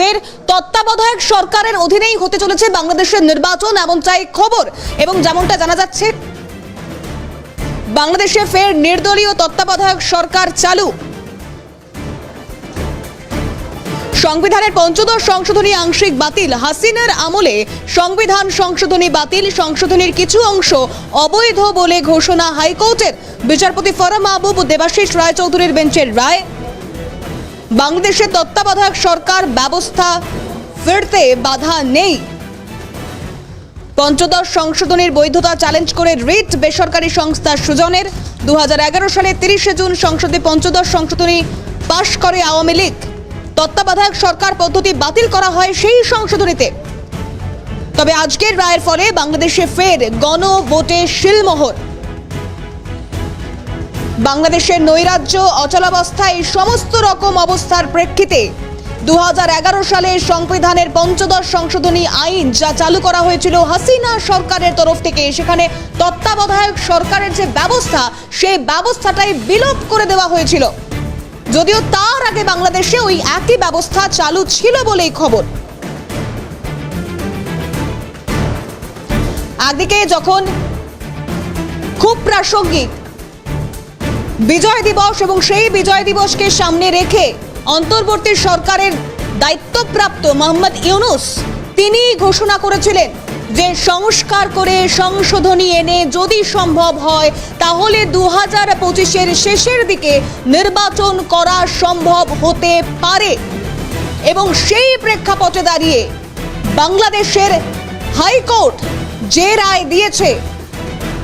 ফের তত্ত্বাবধায়ক সরকারের অধীনেই হতে চলেছে বাংলাদেশের নির্বাচন এমনটাই খবর। এবং যেমনটা জানা যাচ্ছে, বাংলাদেশে ফের নির্দলীয় তত্ত্বাবধায়ক সরকার চালু। সংবিধানের পঞ্চদশ সংশোধনী আংশিক বাতিল। হাসিনার আমলে সংবিধান সংশোধনী বাতিল। সংশোধনীর কিছু অংশ অবৈধ বলে ঘোষণা হাইকোর্টের। বিচারপতি ফরাম মাহবুব দেবাশিস রায়চৌধুরীর বেঞ্চের রায় বাংলাদেশের তত্ত্বাবধায়ক সরকার ব্যবস্থা ফিরতে বাধা নেই। পঞ্চদশ সংশোধনীর বৈধতা চ্যালেঞ্জ করে রিট বেসরকারি সংস্থা সুজনের। দু হাজার এগারো সালে তিরিশে জুন সংসদে পঞ্চদশ সংশোধনী পাশ করে আওয়ামী লীগ। তত্ত্বাবধায়ক সরকার পদ্ধতি বাতিল করা হয় সেই সংশোধনীতে। তবে আজকের রায়ের ফলে বাংলাদেশে ফের গণভোটে শিলমোহর। বাংলাদেশের নৈরাজ্য অচলাবস্থা এই সমস্ত রকম অবস্থার প্রেক্ষিতে দু হাজার এগারো সালে সংবিধানের পঞ্চদশ সংশোধনী আইন যা চালু করা হয়েছিল হাসিনা সরকারের তরফ থেকে, সেখানে তত্ত্বাবধায়ক সরকারের যে ব্যবস্থা, সেই ব্যবস্থাটাই বিলোপ করে দেওয়া হয়েছিল। যদিও তার আগে বাংলাদেশে ওই একই ব্যবস্থা চালু ছিল বলেই খবর। একদিকে যখন খুব প্রাসঙ্গিক বিজয় দিবস এবং সেই বিজয় দিবসকে সামনে রেখে অন্তর্বর্তী সরকারের দায়িত্বপ্রাপ্ত মোহাম্মদ ইউনুস তিনি ঘোষণা করেছিলেন যে সংস্কার করে সংশোধনী এনে যদি সম্ভব হয়, তাহলে দু হাজার পঁচিশের শেষের দিকে নির্বাচন করা সম্ভব হতে পারে। এবং সেই প্রেক্ষাপটে দাঁড়িয়ে বাংলাদেশের হাইকোর্ট যে রায় দিয়েছে,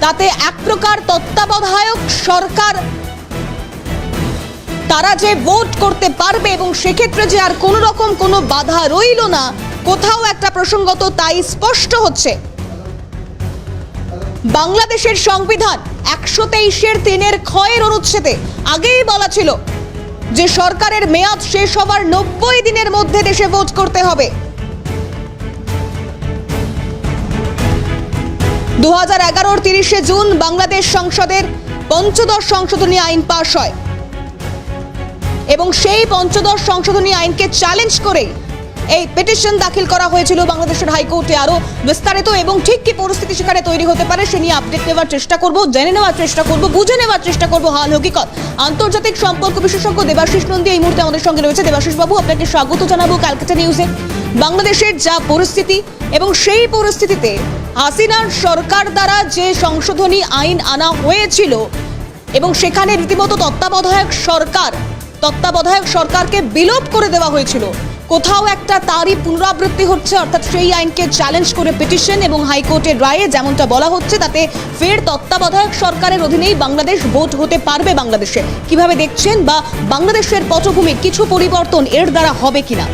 তাতে এক প্রকার তত্ত্বাবধায়ক সরকার তারা যে ভোট করতে পারবে এবং সেক্ষেত্রে যে আর কোনো রকম কোনো বাধা রইল না, কোথাও একটা প্রসঙ্গত তাই স্পষ্ট হচ্ছে। বাংলাদেশের সংবিধান একশো তেইশের তিনের ক্ষয়ের অনুচ্ছেদে আগেই বলা ছিল যে সরকারের মেয়াদ শেষ হবার নব্বই দিনের মধ্যে দেশে ভোট করতে হবে। দু হাজার এগারোর তিরিশে জুন বাংলাদেশ সংসদের পঞ্চদশ সংশোধনী আইন পাশ হয়। এবং সেই পঞ্চদশ সংশোধনী আইনকে চ্যালেঞ্জ করে এই পিটিশন দাখিল করা হয়েছিল বাংলাদেশের হাইকোর্টে। আরও বিস্তারিত এবং ঠিক কি পরিস্থিতি সেখানে তৈরি হতে পারে সে নিয়ে আপডেট নেওয়ার চেষ্টা করব, জেনে নেওয়ার চেষ্টা করব, বুঝে নেওয়ার চেষ্টা করব হাল হকিকত। আন্তর্জাতিক সম্পর্ক বিশেষজ্ঞ দেবাশিস নন্দী এই মুহূর্তে আমাদের সঙ্গে রয়েছে। দেবাশিস বাবু আপনাকে স্বাগত জানাব ক্যালকাটা নিউজে। বাংলাদেশের যা পরিস্থিতি এবং সেই পরিস্থিতিতে হাসিনার সরকার দ্বারা যে সংশোধনী আইন আনা হয়েছিল এবং সেখানে রীতিমতো তত্ত্বাবধায়ক সরকার তত্ত্বাবধায়ক সরকারকে বিলোপ করে দেওয়া হয়েছিল। কোথাও একটা তারই পুনরাবৃত্তি হচ্ছে, অর্থাৎ সেই আইনকে চ্যালেঞ্জ করে পিটিশন এবং হাইকোর্টের রায়ে যেমনটা বলা হচ্ছে, তাতে ফের তত্ত্বাবধায়ক সরকারের অধীনেই বাংলাদেশ ভোট হতে পারবে বাংলাদেশে। কীভাবে দেখছেন বা বাংলাদেশের পটভূমি কিছু পরিবর্তন এর দ্বারা হবে কিনা?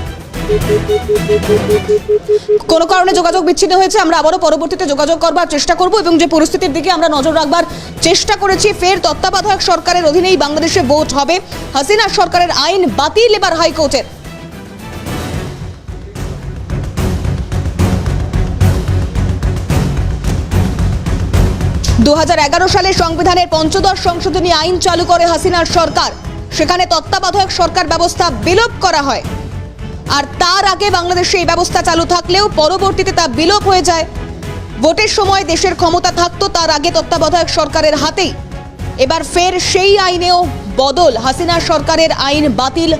কোনো কারণে যোগাযোগ বিচ্ছিন্ন হয়েছে, আমরা আবারও পরবর্তীতে যোগাযোগ করবার চেষ্টা করব এবং যে পরিস্থিতির দিকে আমরা নজর রাখবার চেষ্টা করেছি, ফের তত্ত্বাবধায়ক সরকারের অধীনেই বাংলাদেশে ভোট হবে। হাসিনা সরকারের আইন বাতিল এবার হাইকোর্টের। দু হাজার সালে সংবিধানের পঞ্চদশ সংশোধনী আইন চালু করে হাসিনার সরকার। সেখানে তত্ত্বাবধায়ক সরকার ব্যবস্থা বিলোপ করা হয়। আর তার আগে বাংলাদেশে এই ব্যবস্থা চালু থাকলেও পরবর্তীতে তা বিলোপ হয়ে যায়। ভোটের সময় দেশের ক্ষমতা থাকতো, তার আগে তত্ত্বাবধায়ক সরকারের হাতেই। এবার ফের সেই আইনেও বদল, হাসিনা সরকারের আইন বাতিল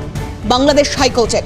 বাংলাদেশ হাইকোর্টের।